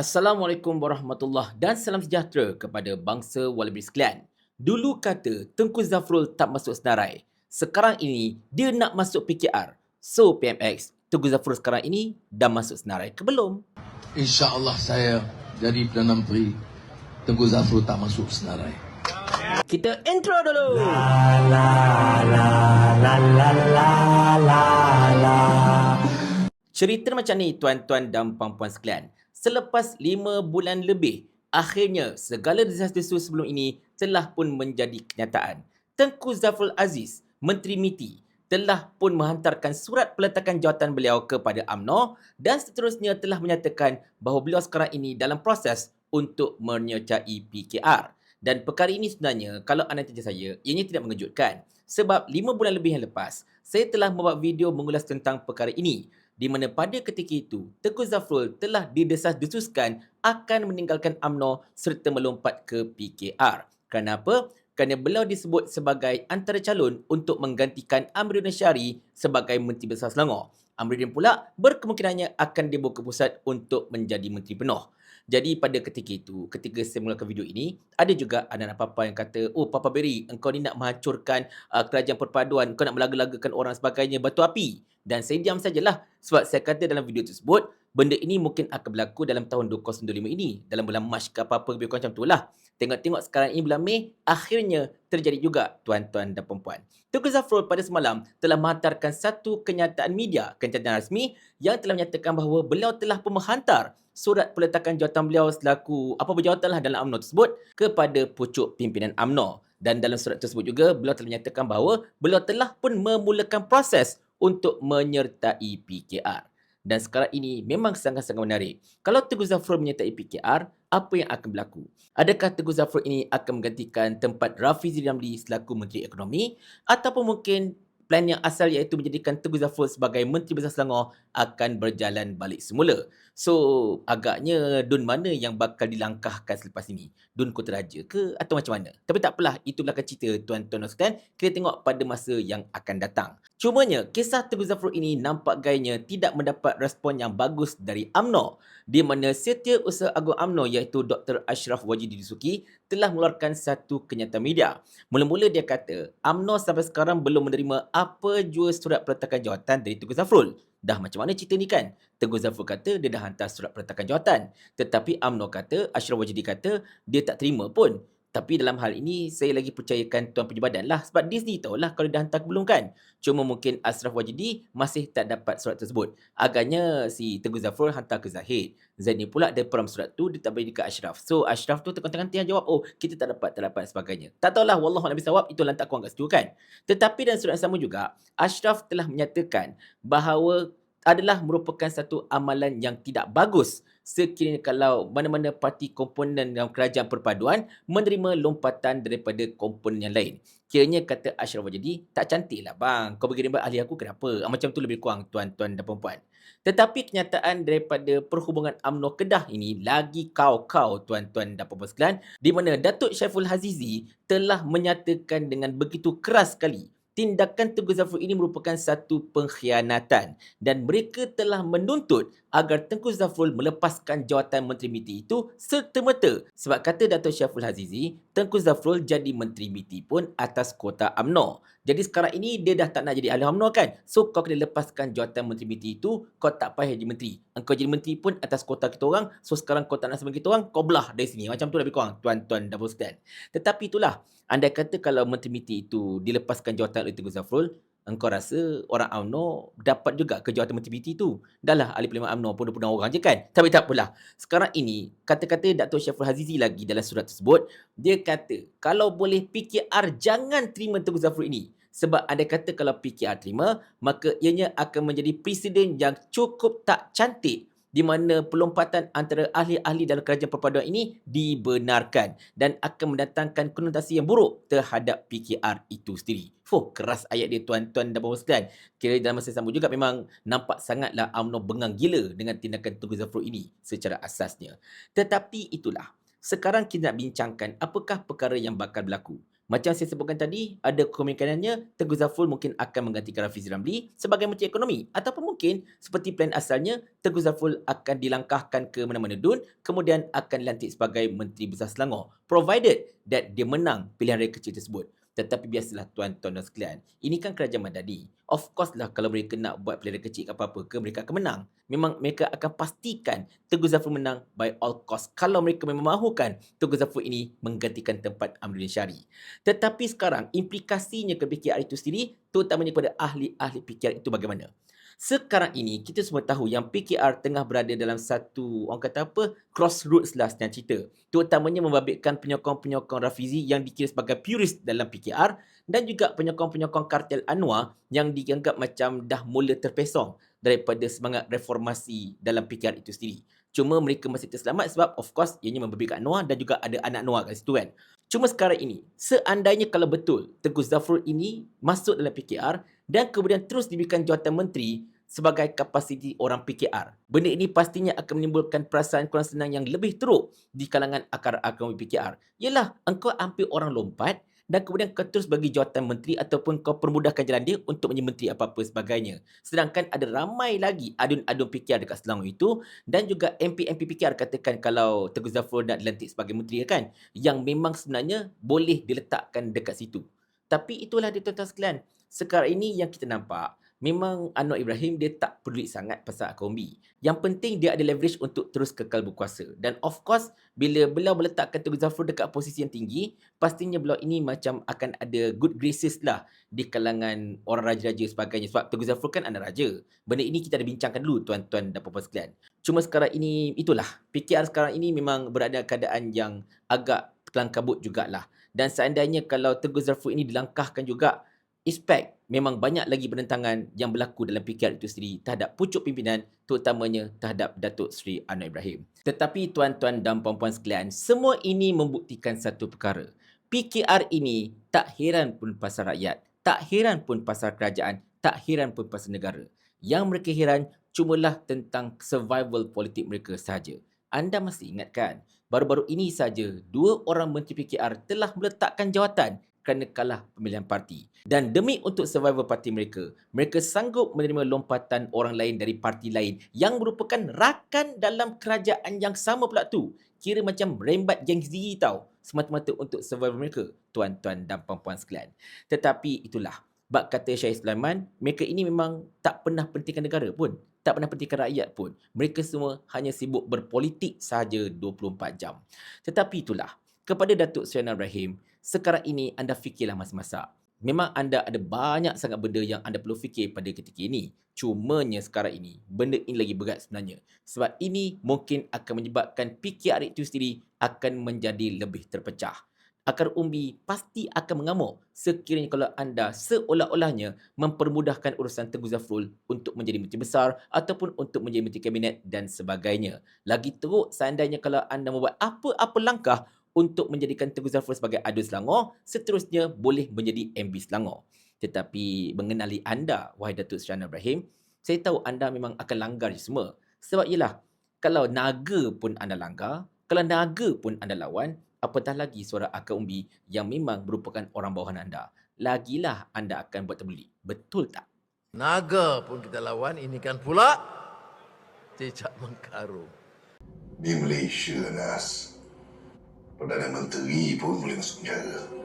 Assalamualaikum warahmatullahi dan salam sejahtera kepada bangsa Walibi sekalian. Dulu kata Tengku Zafrul tak masuk senarai. Sekarang ini dia nak masuk PKR. So PMX, Tengku Zafrul sekarang ini dah masuk senarai ke belum? InsyaAllah saya jadi Perdana Menteri Tengku Zafrul tak masuk senarai. Kita intro dulu. Cerita macam ni tuan-tuan dan puan-puan sekalian. Selepas lima bulan lebih, akhirnya segala desas-desus sebelum ini telah pun menjadi kenyataan. Tengku Zafrul Aziz, Menteri MITI, telah pun menghantarkan surat peletakan jawatan beliau kepada AMNO dan seterusnya telah menyatakan bahawa beliau sekarang ini dalam proses untuk menyertai PKR. Dan perkara ini sebenarnya, kalau anda tanya saya, ianya tidak mengejutkan. Sebab lima bulan lebih yang lepas, saya telah membuat video mengulas tentang perkara ini di mana pada ketika itu, Tengku Zafrul telah didesas-desuskan akan meninggalkan AMNO serta melompat ke PKR. Kenapa? Kerana beliau disebut sebagai antara calon untuk menggantikan Amruddin Syari sebagai Menteri Besar Selangor. Amruddin pula berkemungkinannya akan dibawa ke pusat untuk menjadi Menteri Penuh. Jadi pada ketika itu, ketika saya mulakan video ini, ada juga anak-anak papa yang kata, oh Papa Berry, engkau ni nak menghancurkan uh, kerajaan perpaduan, kau nak melaga-lagakan orang sebagainya, batu api. Dan saya diam sajalah sebab saya kata dalam video tersebut, benda ini mungkin akan berlaku dalam tahun 2025 ini, dalam bulan Mac ke apa-apa lebih kurang macam tu lah. Tengok-tengok sekarang ini bulan Mei, akhirnya terjadi juga tuan-tuan dan perempuan. Tengku Zafrul pada semalam telah menghantarkan satu kenyataan media, kenyataan rasmi yang telah menyatakan bahawa beliau telah pun menghantar surat peletakan jawatan beliau selaku apa berjawatan lah dalam UMNO tersebut kepada pucuk pimpinan UMNO. Dan dalam surat tersebut juga beliau telah menyatakan bahawa beliau telah pun memulakan proses untuk menyertai PKR. Dan sekarang ini memang sangat-sangat menarik. Kalau Teguh Zafrul menyertai PKR, apa yang akan berlaku? Adakah Teguh Zafrul ini akan menggantikan tempat Rafizi Ramli selaku Menteri Ekonomi? Ataupun mungkin plan yang asal iaitu menjadikan Teguh Zafrul sebagai Menteri Besar Selangor akan berjalan balik semula. So, agaknya Dun mana yang bakal dilangkahkan selepas ini? Dun Kota Raja ke atau macam mana? Tapi tak apalah, itu belakang cerita tuan-tuan dan sekalian. Kita tengok pada masa yang akan datang. Cumanya, kisah Teguh Zafrul ini nampak gayanya tidak mendapat respon yang bagus dari AMNO. Di mana Setiausaha Agung AMNO iaitu Dr. Ashraf Wajidi Disuki telah mengeluarkan satu kenyataan media. Mula-mula dia kata, AMNO sampai sekarang belum menerima apa jua surat peletakan jawatan dari Teguh Zafrul. Dah macam mana cerita ni kan? Teguh Zafrul kata dia dah hantar surat peletakan jawatan. Tetapi UMNO kata, Ashraf Wajidi kata dia tak terima pun. Tapi dalam hal ini, saya lagi percayakan Tuan Penyebadan Badan lah. Sebab Disney tahulah kalau dah hantar belum kan. Cuma mungkin Ashraf Wajidi masih tak dapat surat tersebut. Agaknya si Teguh Zafrul hantar ke Zahid. Zaini pula dia peram surat tu, dia tak bagi dekat Ashraf. So Ashraf tu tengah-tengah tiang jawab, oh kita tak dapat, tak dapat sebagainya. Tak tahulah, Wallah Nabi Sawab, itu lantak kurang kat situ kan. Tetapi dalam surat yang sama juga, Ashraf telah menyatakan bahawa adalah merupakan satu amalan yang tidak bagus sekiranya kalau mana-mana parti komponen dalam kerajaan perpaduan menerima lompatan daripada komponen yang lain. Kiranya kata Ashraf Wajidi, tak cantik lah bang. Kau bagi ahli aku kenapa? Ah, macam tu lebih kurang tuan-tuan dan perempuan. Tetapi kenyataan daripada perhubungan UMNO Kedah ini lagi kau-kau tuan-tuan dan perempuan sekalian di mana Datuk Syaiful Hazizi telah menyatakan dengan begitu keras sekali tindakan Tengku Zafrul ini merupakan satu pengkhianatan dan mereka telah menuntut agar Tengku Zafrul melepaskan jawatan Menteri MITI itu serta-merta. Sebab kata Datuk Syaful Hazizi, Tengku Zafrul jadi Menteri MITI pun atas kota UMNO. Jadi sekarang ini dia dah tak nak jadi ahli UMNO kan? So kau kena lepaskan jawatan Menteri MITI itu, kau tak payah jadi Menteri. Engkau jadi Menteri pun atas kota kita orang, so sekarang kau tak nak sebagai kita orang, kau belah dari sini. Macam tu lebih kurang, tuan-tuan dan puan Tetapi itulah, anda kata kalau Menteri MITI itu dilepaskan jawatan oleh Tengku Zafrul, engkau rasa orang UMNO dapat juga ke jawatan Menteri MITI itu? Dahlah ahli parlimen UMNO pun 20 orang je kan? Tapi tak apalah. Sekarang ini, kata-kata Dato' Syaful Hazizi lagi dalam surat tersebut, dia kata, kalau boleh PKR jangan terima Tengku Zafrul ini. Sebab anda kata kalau PKR terima, maka ianya akan menjadi presiden yang cukup tak cantik di mana pelompatan antara ahli-ahli dalam kerajaan perpaduan ini dibenarkan dan akan mendatangkan konotasi yang buruk terhadap PKR itu sendiri. Fuh, keras ayat dia tuan-tuan dan puan sekalian. Kira dalam masa sama juga memang nampak sangatlah UMNO bengang gila dengan tindakan Tunku Zafrul ini secara asasnya. Tetapi itulah, sekarang kita nak bincangkan apakah perkara yang bakal berlaku. Macam saya sebutkan tadi, ada kemungkinannya Tengku Zafrul mungkin akan menggantikan Rafizi Ramli sebagai Menteri Ekonomi. Ataupun mungkin seperti plan asalnya, Tengku Zafrul akan dilangkahkan ke mana-mana dun, kemudian akan dilantik sebagai Menteri Besar Selangor. Provided that dia menang pilihan raya kecil tersebut. Tetapi biasalah tuan-tuan dan sekalian, ini kan kerajaan Madani. Of course lah kalau mereka nak buat raya kecil ke apa-apa ke, mereka akan menang. Memang mereka akan pastikan Teguh Zafrul menang by all cost. Kalau mereka memang mahukan Teguh Zafrul ini menggantikan tempat Amruddin Syari. Tetapi sekarang implikasinya ke PKR itu sendiri, terutamanya kepada ahli-ahli PKR itu bagaimana? Sekarang ini kita semua tahu yang PKR tengah berada dalam satu orang kata apa crossroads lah senang cerita. Terutamanya membabitkan penyokong-penyokong Rafizi yang dikira sebagai purist dalam PKR dan juga penyokong-penyokong kartel Anwar yang dianggap macam dah mula terpesong daripada semangat reformasi dalam PKR itu sendiri. Cuma mereka masih terselamat sebab of course ianya membabitkan Anwar dan juga ada anak Anwar kat situ kan. Cuma sekarang ini, seandainya kalau betul Teguh Zafrul ini masuk dalam PKR dan kemudian terus diberikan jawatan menteri sebagai kapasiti orang PKR. Benda ini pastinya akan menimbulkan perasaan kurang senang yang lebih teruk di kalangan akar-akar PKR. Yalah, engkau hampir orang lompat dan kemudian kau terus bagi jawatan menteri ataupun kau permudahkan jalan dia untuk menjadi menteri apa-apa sebagainya. Sedangkan ada ramai lagi adun-adun PKR dekat Selangor itu dan juga MP-MP PKR katakan kalau Teguh Zafrul nak dilantik sebagai menteri kan yang memang sebenarnya boleh diletakkan dekat situ. Tapi itulah dia tuan-tuan sekalian. Sekarang ini yang kita nampak memang Anwar Ibrahim dia tak peduli sangat pasal Akombi. Yang penting dia ada leverage untuk terus kekal berkuasa. Dan of course, bila beliau meletakkan Tengku Zafrul dekat posisi yang tinggi, pastinya beliau ini macam akan ada good graces lah di kalangan orang raja-raja sebagainya. Sebab Tengku Zafrul kan anak raja. Benda ini kita ada bincangkan dulu tuan-tuan dan puan-puan sekalian. Cuma sekarang ini, itulah. PKR sekarang ini memang berada keadaan yang agak kelang kabut jugalah. Dan seandainya kalau Tengku Zafrul ini dilangkahkan juga, expect memang banyak lagi penentangan yang berlaku dalam PKR itu sendiri terhadap pucuk pimpinan terutamanya terhadap Datuk Seri Anwar Ibrahim. Tetapi tuan-tuan dan puan-puan sekalian, semua ini membuktikan satu perkara. PKR ini tak heran pun pasal rakyat, tak heran pun pasal kerajaan, tak heran pun pasal negara. Yang mereka heran cumalah tentang survival politik mereka sahaja. Anda masih ingat kan? Baru-baru ini saja dua orang menteri PKR telah meletakkan jawatan kerana kalah pemilihan parti. Dan demi untuk survival parti mereka, mereka sanggup menerima lompatan orang lain dari parti lain yang merupakan rakan dalam kerajaan yang sama pula tu. Kira macam rembat geng Z tau. Semata-mata untuk survival mereka, tuan-tuan dan puan-puan sekalian. Tetapi itulah, bak kata Syahid Sulaiman, mereka ini memang tak pernah pentingkan negara pun. Tak pernah pentingkan rakyat pun. Mereka semua hanya sibuk berpolitik sahaja 24 jam. Tetapi itulah, kepada Datuk Seri Ibrahim, sekarang ini anda fikirlah masa-masa. Memang anda ada banyak sangat benda yang anda perlu fikir pada ketika ini. Cumanya sekarang ini, benda ini lagi berat sebenarnya. Sebab ini mungkin akan menyebabkan PKR itu sendiri akan menjadi lebih terpecah. Akar umbi pasti akan mengamuk sekiranya kalau anda seolah-olahnya mempermudahkan urusan Tengku Zafrul untuk menjadi menteri besar ataupun untuk menjadi menteri kabinet dan sebagainya. Lagi teruk seandainya kalau anda membuat apa-apa langkah untuk menjadikan Tengku Zafrul sebagai adu Selangor, seterusnya boleh menjadi MB Selangor. Tetapi mengenali anda, wahai Datuk Seri Ibrahim, saya tahu anda memang akan langgar semua. Sebab ialah, kalau naga pun anda langgar, kalau naga pun anda lawan, apatah lagi suara akar umbi yang memang merupakan orang bawahan anda. Lagilah anda akan buat terbeli. Betul tak? Naga pun kita lawan, ini kan pula cicak mengkarung. Di Malaysia, Nas. Perdana Menteri pun boleh masuk penjara.